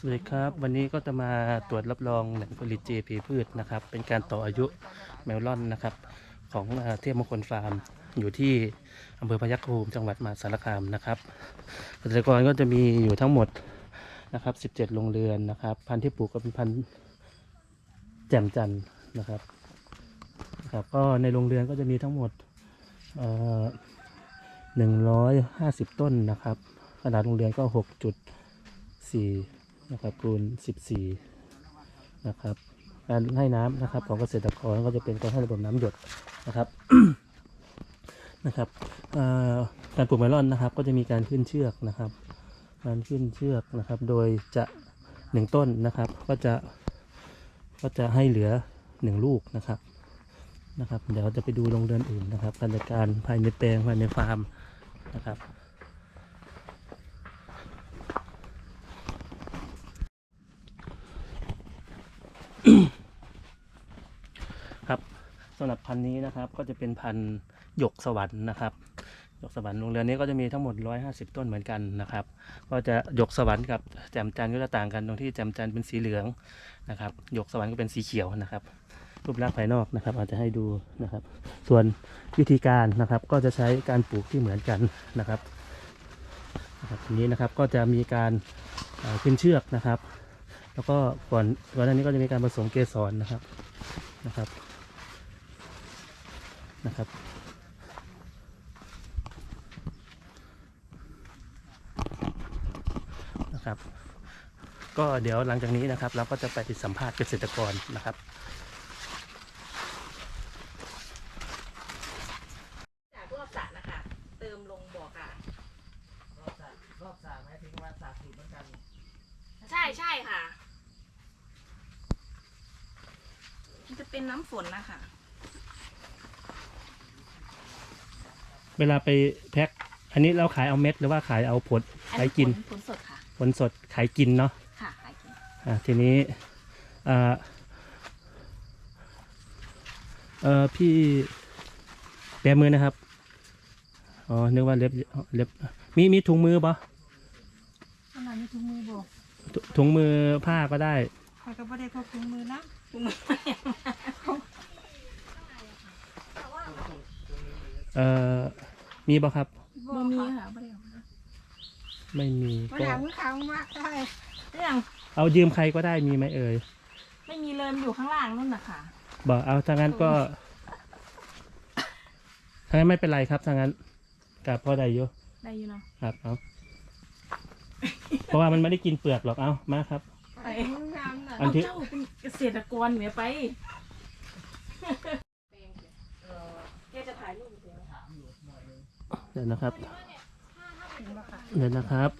สวัสดีครับวันนี้ก็จะมาตรวจรับรองแหล่งผลิต GP พืชนะครับ เป็นการต่ออายุเมลอนนะครับ ของเอ่อเทพมงคลฟาร์มอยู่ที่อำเภอพยัคฆภูมิจังหวัดมหาสารคามนะครับเกษตรกรก็จะมีอยู่ทั้งหมดนะครับ 17 โรงเรือนนะครับ พันธุ์ที่ปลูกก็เป็นพันธุ์แจ่มจันทร์นะครับนะครับ ก็ในโรงเรือนก็จะมีทั้งหมดเอ่อ150 ต้นนะครับ ขนาดโรงเรือนก็ 6.4 นะครับคูณ 14 นะครับการให้น้ำนะครับของเกษตรกรก็จะเป็นการให้ระบบน้ำหยดนะครับนะครับการปลูกเมลอนนะครับ ก็จะมีการขึ้นเชือกนะครับการขึ้นเชือกนะครับ โดยจะหนึ่งต้นนะครับ ก็จะก็จะให้เหลือหนึ่งลูกนะครับนะครับ เดี๋ยวเราจะไปดูโรงเรือนอื่นนะครับ การจัดการภายในแปลงภายในฟาร์มนะครับ ครับสำหรับพันธุ์นี้นะครับก็จะเป็นพันธุ์หยกสวรรค์นะครับหยกสวรรค์โรงเรือนนี้ก็จะมีทั้งหมด 150 ต้นเหมือนกันนะครับ ก็จะหยกสวรรค์กับแจมจันทร์ก็จะต่างกันตรงที่แจมจันทร์เป็นสีเหลืองนะครับหยกสวรรค์ก็เป็นสีเขียวนะครับ รูปลักษณ์ภายนอกนะครับ อาจจะให้ดูนะครับ ส่วนวิธีการนะครับก็จะใช้การปลูกที่เหมือนกันนะครับนะครับทีนี้นะครับก็จะมีการขึ้นเชือกนะครับ แล้วก็ก่อนก่อนหน้านี้ก็จะมีการผสมเกสรนะครับนะครับนะครับ นะครับ ก็เดี๋ยวหลังจากนี้นะครับ เราก็จะไปสัมภาษณ์เกษตรกรนะครับจากรอบสระนะคะเติมลงบ่อกะรอบสระรอบสระหมายถึงว่าสระสูตรเหมือนกัน ใช่ใช่ค่ะ มันจะ เป็นน้ำฝนนะคะเวลาไปแพ็คอันนี้เราขายเอาเม็ดหรือว่าขายเอาผลขายกินผลสดค่ะผลสดขายกินเนาะค่ะขายกินอ่าทีนี้อ่าเอ่อพี่แปรมือนะครับอ๋อนึกว่าเล็บเล็บมีมีถุงมือปะขนาดนี้ถุงมือบอกถุถุงมือผ้าก็ได้คอยก็บ่ได้พกถุงมือนะ เอ่อ มีปะครับ บ่มีค่ะบ่ได้เอามาไม่มีบ่ก็ได้เอามือขางมาได้เรื่องเอายืมใครก็ได้มีไหมเอ่ยไม่มีเลยมันอยู่ข้างล่างนู่นนะคะบอกเอาถ้างั้นก็ถ้างั้นไม่เป็นไรครับถ้างั้นกับพ่อได้อยู่ได้อยู่เนาะครับเอาเพราะว่ามันไม่ได้กินเปลือกหรอกเอามาครับ ไปมืองามน่ะ อันที่ เจ้าเป็นเกษตรกรเหนือไปแกจะถ่ายรูปเดี๋ยวเดี๋ยวนะครับเห็นบ่ค่ะเดี๋ยวนะครับ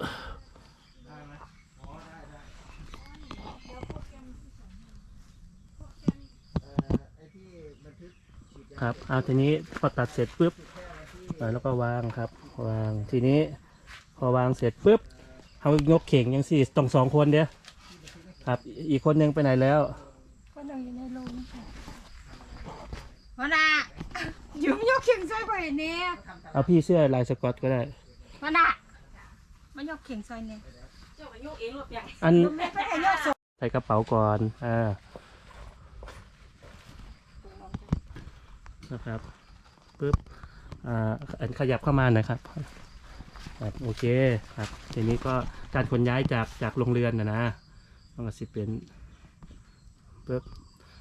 ครับ เอาทีนี้พอตัดเสร็จปุ๊บเอ่อแล้วก็วางครับ วาง ทีนี้ พอวางเสร็จปุ๊บเอายกเข่งยังสี่ต้องสองคนเดียว ครับ อีกคนหนึงไปไหนแล้วก็นั่งอยู่ในโรงค่ะวันน่ะยืมยกเข่งซอยข่อยแน่เอาพี่เสื้อลายสกอตก็ได้วันน่ะมายกเข่งซอยแน่เจ้าก็โยกเองรถอย่างอันแม่ไปได้ยกซอยใส่กระเป๋าก่อนอ่านะครับปุ๊บอ่าอันขยับเข้ามาหน่อยครับครับโอเคครับทีนี้ก็การขนย้ายจากจากโรงเรือนนะนะ ต้องกระสิบเป็นปุ๊บ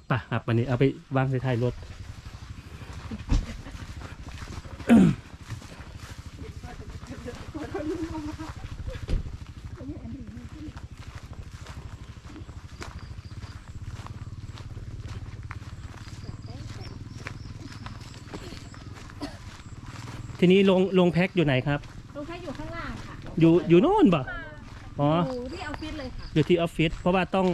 ไป่ะครับวันนี้เอาไปวางในท้ายรถทีนี้ลงลงแพ็คอยู่ไหนครับลูกค้าอยู่ข้างล่างค่ะ อยู่อยู่โน่นป่ะ อ๋อ อยู่ที่ออฟฟิศเลยค่ะอยู่ที่ออฟฟิศเพราะว่าต้อง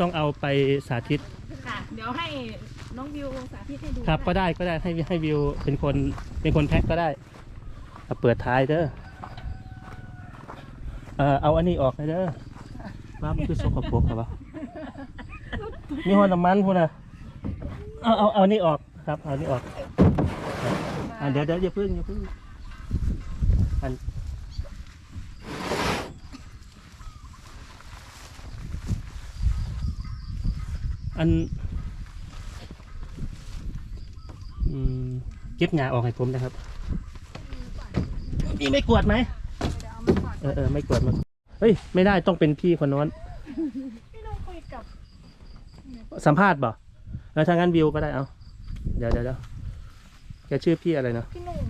ต้องเอาไปสาธิตค่ะ เดี๋ยวให้น้องวิวสาธิตให้ดูครับ ก็ได้ก็ได้ให้ให้วิวเป็นคนเป็นคนแพ็คก็ได้เอาเปิดท้ายเด้อเออเอาอันนี้ออกเลยเด้อว่ามันคือสกปรกครับวะมีหัวน้ำมันพูดนะเอาเอาเอาอันนี้ออกครับ เอาอันนี้ออกอะเดี๋ยวเดี๋ยวอย่าพึ่งอย่าพึ่ง อันอืมเก็บงาออกให้ผมนะครับมีไม่กวาดไหมเดี๋ยวเอามาก่อนเออเออไม่กวาดมาเฮ้ย ไม่ได้ต้องเป็นพี่คนโน้นพี่น้องคุยกับ สัมภาษณ์บ่แล้วทางนั้นวิวก็ได้เอาเดี๋ยวเดี๋ยวเดี๋ยวแกชื่อพี่อะไรนะพี่หนุ่ม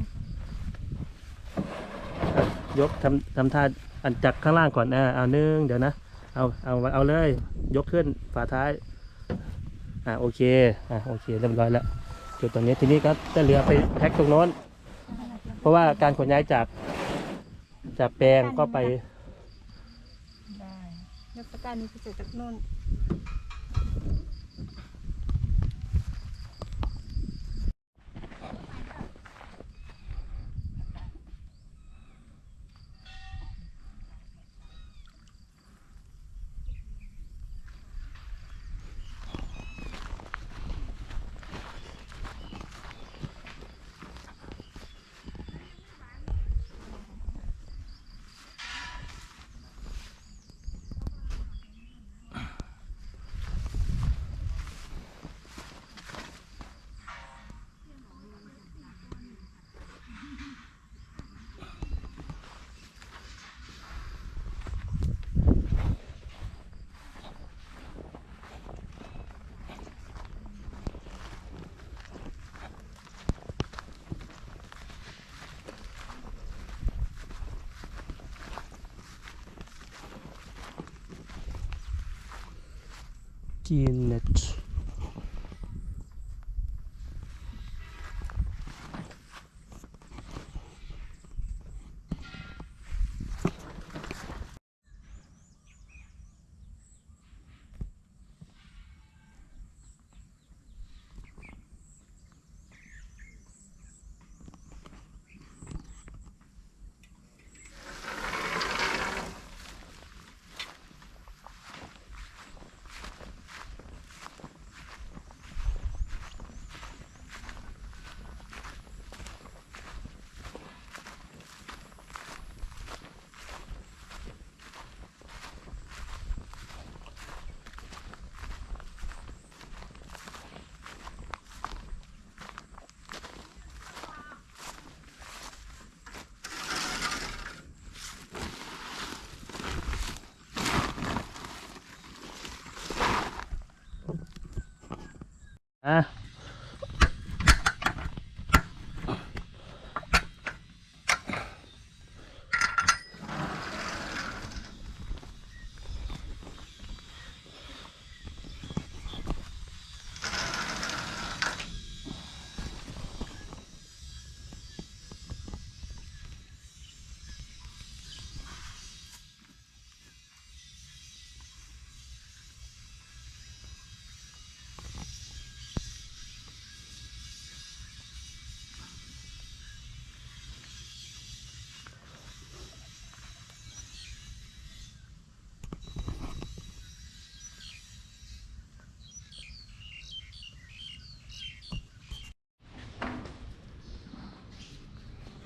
อะยกทำทำท่าอันจากข้างล่างก่อนอ่าเอาหนึ่งเดี๋ยวนะ เอาเอาเอาเลย ยกขึ้นฝาท้าย อ่าโอเคอ่าโอเคเรียบร้อยแล้วจุดตรงนี้ทีนี้ก็จะเหลือไปแพ็คตรงโน้น เพราะว่าการขนย้ายจากจากแปลงก็ไปได้แล้วประการนี้จะเสร็จจากนู่น เน็ ต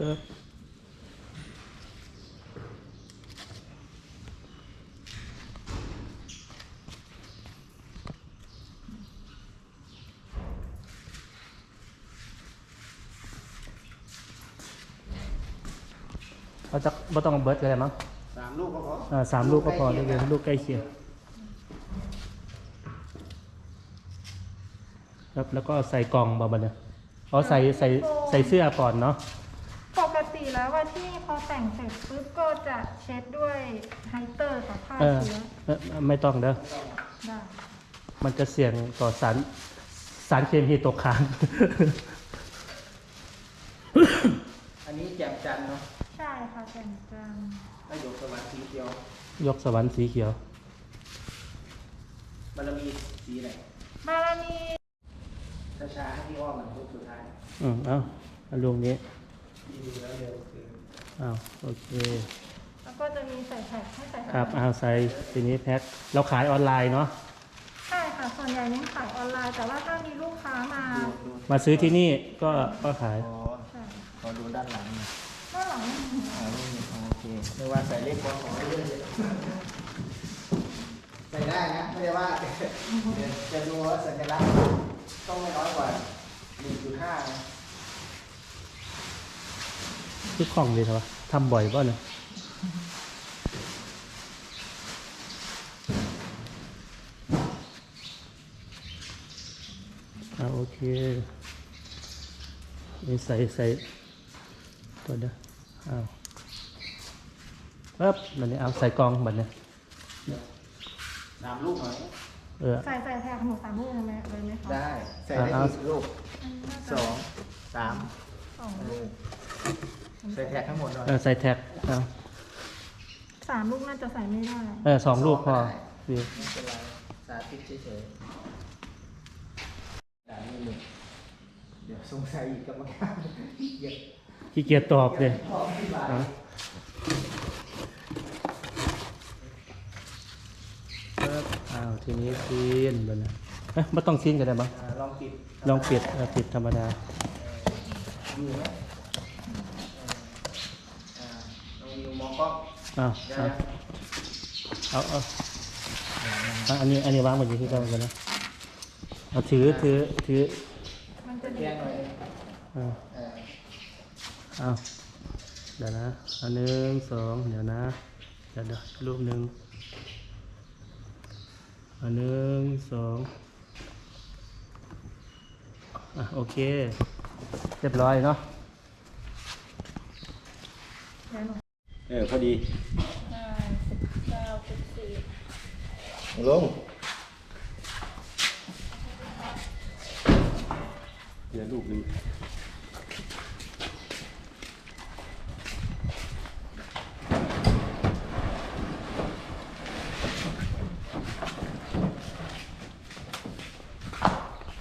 อะเออเราจะไม่ต้องเอาเบิร์ดกันเลยมั้งสามลูกก็พออ่าสามลูกก็พอได้เลยลูกใกล้เคียงครับแล้วก็ใส่กล่องบาบันเนี่ยอ๋อใส่ใส่ใส่เสื้อก่อนเนาะปกติ แล้วว่าที่พอแต่งเสร็จปุ๊บก็จะเช็ดด้วยไฮเตอร์กับผ้าเออเชื้อเออไม่ต้องเด้อ ได้มันจะเสี่ยงต่อสารสารเคมีตกค้าง อันนี้แจ่มจันทร์เนาะใช่ค่ะแต่งจังประโยคสวรรค์สีเขียวยกสวรรค์สีเขียว บารมีสีไหนบารมี ช้าๆให้พี่อ้อมมันลูกสุดท้าย อืม เอาเอาลูกนี้ ที่ดูแล้วเร็วคืออ้าวโอเค แล้วก็จะมีใส่แพ็คให้ใส่ครับเอาใส่ทีนี้แพ็คเราขายออนไลน์เนาะใช่ค่ะ ส่วนใหญ่เน้นขายออนไลน์ แต่ว่าถ้ามีลูกค้ามาดูดูมาซื้อที่นี่ก็ก็ขายขอใช่ขอดูด้านหลังหน่อยด้านหลังไม่มีอ่านี่โอเคไม่ว่าใส่เลขบอลขอให้เยอะเลยใส่ได้นะ ไม่ได้ว่าแต่เดี๋ยวจะดูว่าสัญลักษณ์ต้องไม่น้อยกว่า1.5นะ คือคล่องดีใช่ปะทำบ่อยป่ะเนี่ยอ่าโอเคนี่ใส่ใส่ตัวเดียวอ้าวปั๊บแบบนี้เอาใส่กล่องแบบนี้สามลูกหน่อยเออใส่ใส่แทนหมูสามลูกเลยไหมเลยไหมคะได้ ใส่ได้อ่าอีกลูกสองสามสองเอลูกอ ใส่แท็กทั้งหมดหน่อยเออใส่แท็กเอาสามลูกน่าจะใส่ไม่ได้เออสองลูกพอวิวไม่เป็นไรสาธิตเฉยๆด่านี่หนึ่งเดี๋ยวสงสัยอีกกรรมการเยอะขี้เกียจตอบเลยพออธิบายเอาปั๊บอ้าวทีนี้ซีนแบบนี้เอ๊ะไม่ต้องซีนกันได้บ้างอ่าลองปิดลองปิดเออปิดธรรมดา อยู่ไหมเอออ่าลองวิวมอง กล้องอ้าวได้เอานะเอาเอาเอาอันนี้อันนี้วางบนอยู่ที่กันกันนะเอาถือถือถือมันจะแก้หน่อยอ่าเออเอาเดี๋ยวนะอันหนึ่งสองเดี๋ยวนะเดี๋ยวเดี๋ยวรูปหนึ่งอันหนึ่งสองอะโอเค เรียบร้อยเนาะ แล้วหนู เออพอดีห้าสิบเก้าสิบสี่ลงเดี๋ยวลูกนี้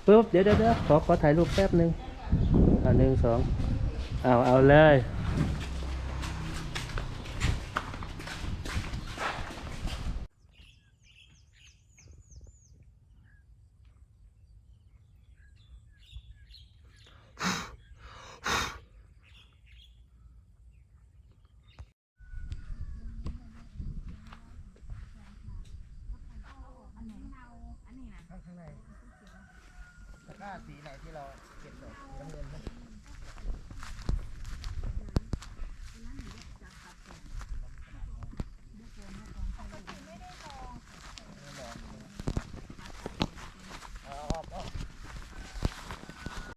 ปุ๊บเดี๋ยวเดี๋ยวเดี๋ยวขอขอถ่ายรูปแป๊บหนึ่งอันหนึ่งสองเอาเอาเลย ข้างในตะกร้าสีไหนที่เราเก็บดอกน้ำเงินนะ